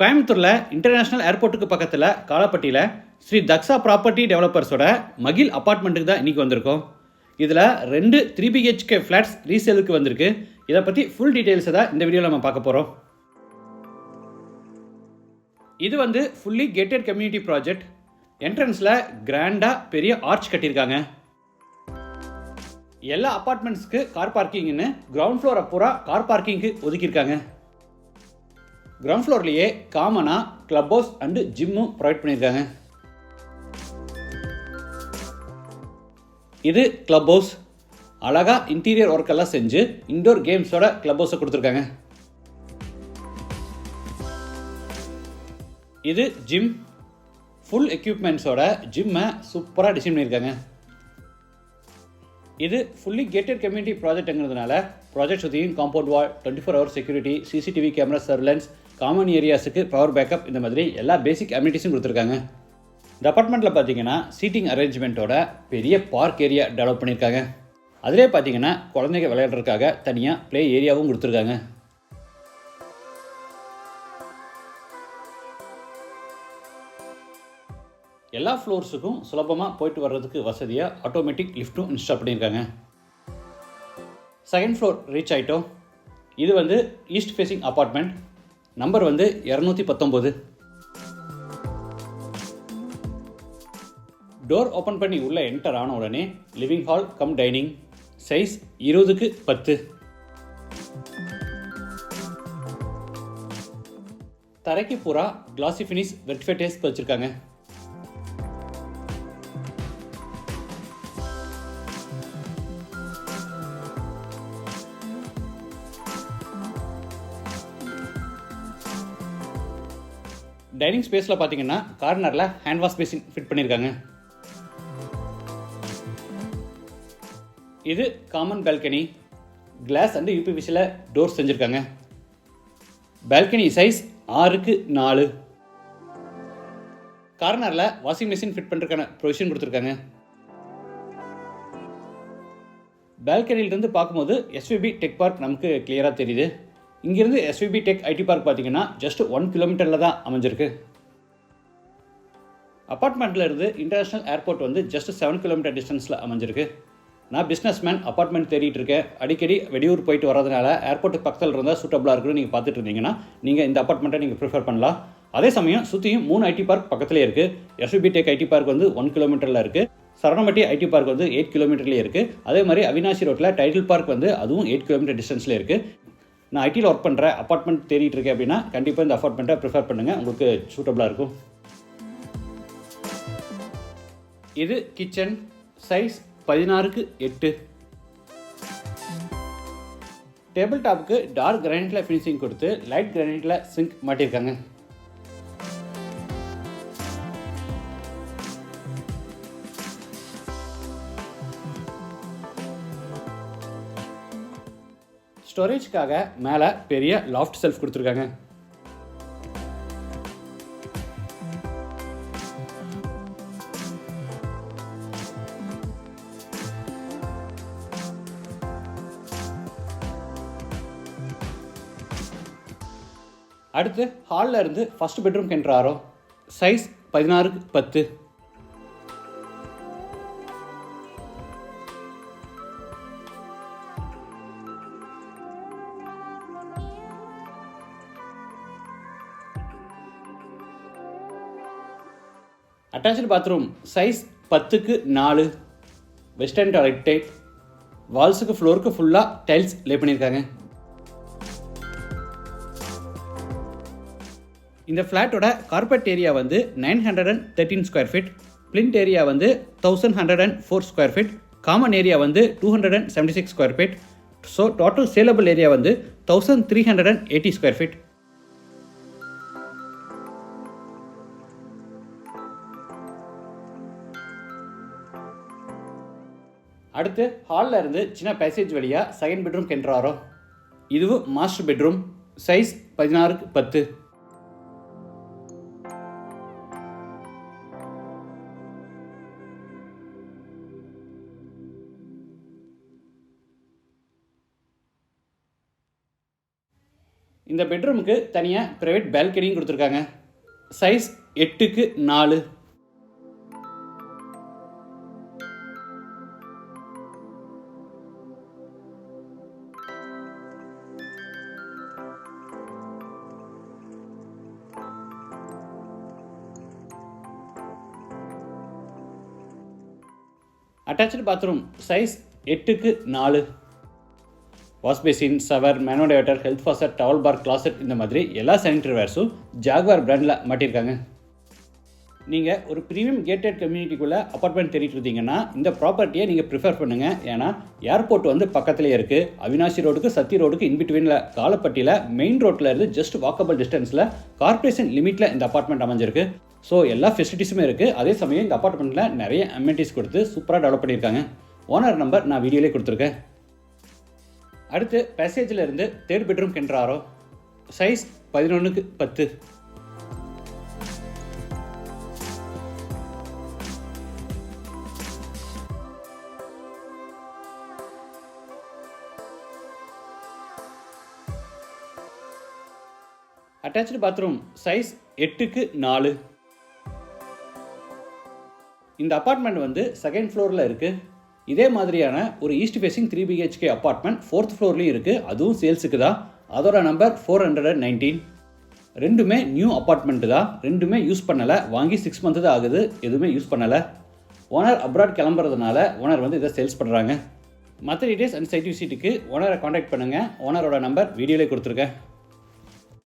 கோயம்புத்தூரில் இன்டர்நேஷ்னல் ஏர்போர்ட்டுக்கு பக்கத்தில் காலப்பட்டியில் ஸ்ரீ தக்ஷா ப்ராப்பர்ட்டி டெவலப்பர்ஸோட மகிழ் அப்பார்ட்மெண்ட்டுக்கு தான் இன்றைக்கி வந்திருக்கோம். இதில் ரெண்டு த்ரீ பிஹெச்கே ஃப்ளாட்ஸ் ரீசேலுக்கு வந்திருக்கு. இதை பற்றி ஃபுல் டீட்டெயில்ஸை தான் இந்த வீடியோவில் நம்ம பார்க்க போகிறோம் இது வந்து ஃபுல்லி கேட்டட் கம்யூனிட்டி ப்ராஜெக்ட் என்ட்ரன்ஸில் கிராண்டாக பெரிய ஆர்ச் கட்டியிருக்காங்க. எல்லா அப்பார்ட்மெண்ட்ஸ்க்கு கார் பார்க்கிங்னு கிரவுண்ட் ஃப்ளோரை பூரா கார் பார்க்கிங்க்கு ஒதுக்கியிருக்காங்க. கிரவுண்ட் ஃப்ளோர்லேயே காமனாக கிளப் ஹவுஸ் அண்டு ஜிம்மும் ப்ரொவைட் பண்ணியிருக்காங்க. இது கிளப் ஹவுஸ் அழகாக இன்டீரியர் ஒர்க் எல்லாம் செஞ்சு இன்டோர் கேம்ஸோட கிளப் ஹவுஸை கொடுத்துருக்காங்க. இது ஜிம் ஃபுல் எக்யூப்மெண்ட்ஸோட ஜிம்மை சூப்பராக டிசைன் பண்ணியிருக்காங்க. இது ஃபுல்லி கேட்டட் கம்யூனிட்டி ப்ராஜெக்ட்ங்கிறதுனால ப்ராஜெக்ட் சுற்றியும் compound wall twenty four hour security CCTV camera surveillance common ஏரியாஸுக்கு power backup இந்த மாதிரி எல்லா பேசிக் அம்யூனிட்டிஸும் கொடுத்துருக்காங்க. இந்த அப்பார்ட்மெண்ட்டில் பார்த்தீங்கன்னா சீட்டிங் அரேஞ்ச்மெண்ட்டோட பெரிய பார்க் ஏரியா டெவலப் பண்ணியிருக்காங்க. அதிலே பார்த்தீங்கன்னா குழந்தைங்க விளையாடுறதுக்காக தனியாக ப்ளே ஏரியாவும் கொடுத்துருக்காங்க. எல்லா ஃப்ளோர்ஸுக்கும் சுலபமாக போயிட்டு வர்றதுக்கு வசதியாக ஆட்டோமேட்டிக் லிஃப்ட்டும் இன்ஸ்டால் பண்ணியிருக்காங்க. செகண்ட் ஃப்ளோர் ரீச் ஆகிட்டோம் இது வந்து ஈஸ்ட் ஃபேஸிங் அப்பார்ட்மெண்ட் நம்பர் வந்து இரநூத்தி பத்தொம்போது. டோர் ஓப்பன் பண்ணி உள்ளே என்டர் ஆன உடனே living hall cum dining size இருபதுக்கு பத்து. தரைக்கு பூரா கிளாசி ஃபினிஷ் வெர்டிஃபைடேஸ் வச்சுருக்காங்க. டைனிங் ஸ்பேஸில் பார்த்தீங்கன்னா கார்னரில் ஹேண்ட் வாஷ் பேசின் ஃபிட் பண்ணியிருக்காங்க இது காமன் பால்கனி கிளாஸ் அண்டு யூபிவிசியில் டோர் செஞ்சுருக்காங்க. பால்கனி சைஸ் ஆறுக்கு நாலு. கார்னரில் வாஷிங் மிஷின் ஃபிட் பண்ணுறதுக்கான ப்ரொவிஷன் கொடுத்துருக்காங்க. பால்கனியிலிருந்து பார்க்கும்போது எஸ்விபி டெக் பார்க் நமக்கு கிளியராக தெரியுது. இங்கேருந்து எஸ்விபி டெக் ஐடி பார்க் பார்த்தீங்கன்னா ஜஸ்ட் ஒன் கிலோமீட்டரில் தான் அமைஞ்சிருக்கு. அப்பார்ட்மெண்ட்டில் இருந்து இன்டர்நேஷ்னல் ஏர்போர்ட் வந்து ஜஸ்ட் செவன் கிலோமீட்டர் டிஸ்டன்ஸில் அமைஞ்சிருக்கு. நான் பிஸ்னஸ் மேன் அப்பார்ட்மெண்ட் தேடிட்டு இருக்கேன். அடிக்கடி வெளியூர் போயிட்டு வரதுனால ஏர்போர்ட்டுக்கு பக்கத்தில் இருந்தால் சூட்டபுளாக இருக்குன்னு நீங்கள் பார்த்துட்டு இருந்தீங்கன்னா நீங்கள் இந்த அப்பார்ட்மெண்ட்டை நீங்கள் ப்ரிஃபர் பண்ணலாம். அதே சமயம் சுற்றியும் மூணு ஐடி பார்க் பக்கத்துலேயே இருக்குது எஸ்விபி டெக் ஐடி பார்க் வந்து ஒன் கிலோமீட்டரில் இருக்குது சரணமட்டி ஐடி பார்க் வந்து எயிட் கிலோமீட்டர்லேயே இருக்குது அதே மாதிரி அவினாசி ரோட்டில் டைட்டில் பார்க் வந்து அதுவும் எயிட் கிலோமீட்டர் டிஸ்டன்ஸில் இருக்குது நான் ஐடியில் ஒர்க் பண்ணுறேன் அப்பார்ட்மெண்ட் தேடிட்டு இருக்கேன் அப்படின்னா கண்டிப்பாக இந்த அப்பார்ட்மெண்ட்டை ப்ரிஃபர் பண்ணுங்கள் உங்களுக்கு சூட்டபுளாக இருக்கும். இது கிச்சன் சைஸ் பதினாறுக்கு எட்டு. டேபிள் டாப்புக்கு டார்க் கிரானைட்டில் ஃபினிஷிங் கொடுத்து லைட் கிரானைட்டில் சிங்க் மாட்டியிருக்காங்க ஸ்டோரேஜ்க்காக மேலே பெரிய லாஃப்ட் செல்ஃப் கொடுத்துருக்காங்க. அடுத்து ஹாலில் இருந்து ஃபஸ்ட் பெட்ரூம் கென்றாரோ சைஸ் பதினாறுக்கு பத்து. அட்டாச்சு பாத்ரூம் சைஸ் பத்துக்கு நாலு. வெஸ்டர்ன் டாய்லெட் டைப் வால்ஸுக்கு ஃப்ளோருக்கு ஃபுல்லாக டைல்ஸ் லே பண்ணியிருக்காங்க. இந்த ஃப்ளாட்டோட கார்பெட் ஏரியா வந்து nine hundred and thirteen square feet plinth area வந்து thousand hundred and four square feet common area வந்து two hundred and seventy six square feet so total saleable area வந்து thousand three hundred and eighty square feet அடுத்து ஹாலில் இருந்து சின்ன passage வழியாக second bedroom கென்றாரோ? இதுவும் master bedroom size பதினாறுக்கு பத்து. இந்த பெட்ரூமுக்கு தனியாக ப்ரைவேட் பால்கனியும் கொடுத்துருக்காங்க. சைஸ் எட்டுக்கு நாலு. அட்டாச்சு பாத்ரூம் சைஸ் எட்டுக்கு நாலு wash basin shower மேனோடேட்டர் health faucet towel bar closet இந்த மாதிரி எல்லா சானிடரி வேர்ஸும் ஜாக்வார் பிராண்டில் மாட்டியிருக்காங்க நீங்கள் ஒரு ப்ரீமியம் கேட்டட் கம்யூனிட்டிக்குள்ளே அப்பார்ட்மெண்ட் தேடிட்டு இருந்தீங்கன்னா இந்த ப்ராப்பர்ட்டியை நீங்கள் ப்ரிஃபர் பண்ணுங்கள் ஏன்னா ஏர்போர்ட் வந்து பக்கத்துலேயே இருக்குது அவினாசி ரோடுக்கு சத்தி ரோடுக்கு இன்பிட்வீனில் காலப்பட்டியில் மெயின் ரோட்டில் இருந்து ஜஸ்ட் வாக்கபிள் டிஸ்டன்ஸில் கார்பரேஷன் லிமிட்டில் இந்த அப்பார்ட்மெண்ட் அமைஞ்சிருக்கு. ஸோ எல்லா ஃபெசிலிட்டிஸுமே இருக்குது அதே சமயம் இந்த அப்பார்ட்மெண்ட்டில் நிறைய அமெனிட்டிஸ் கொடுத்து சூப்பராக டெவலப் பண்ணியிருக்காங்க. ஓனர் நம்பர் நான் வீடியோலேயே கொடுத்துருக்கேன். அடுத்து பேசேஜில் இருந்து தேர்ட் பெட்ரூம் கென்றாரோ சைஸ் பதினொன்றுக்கு பத்து. அட்டாச்சு பாத்ரூம் சைஸ் எட்டுக்கு நாலு. இந்த அப்பார்ட்மெண்ட் வந்து செகண்ட் ஃப்ளோரில் இருக்குது இதே மாதிரியான ஒரு east facing three BHK apartment fourth ஃப்ளோர்லேயும் இருக்குது அதுவும் சேல்ஸுக்கு தான். அதோட number four hundred and nineteen ரெண்டுமே நியூ அப்பார்ட்மெண்ட்டு தான். ரெண்டுமே யூஸ் பண்ணலை. வாங்கி சிக்ஸ் மந்த்து தான் ஆகுது. எதுவுமே யூஸ் பண்ணலை. ஓனர் அப்ராட் கிளம்புறதுனால ஓனர் வந்து இதை சேல்ஸ் பண்ணுறாங்க மற்ற டீட்டெயில்ஸ் அண்ட் சைட் விசிட்டுக்கு ஓனரை காண்டாக்ட் பண்ணுங்கள் ஓனரோட நம்பர் வீடியோலேயே கொடுத்துருக்கேன்.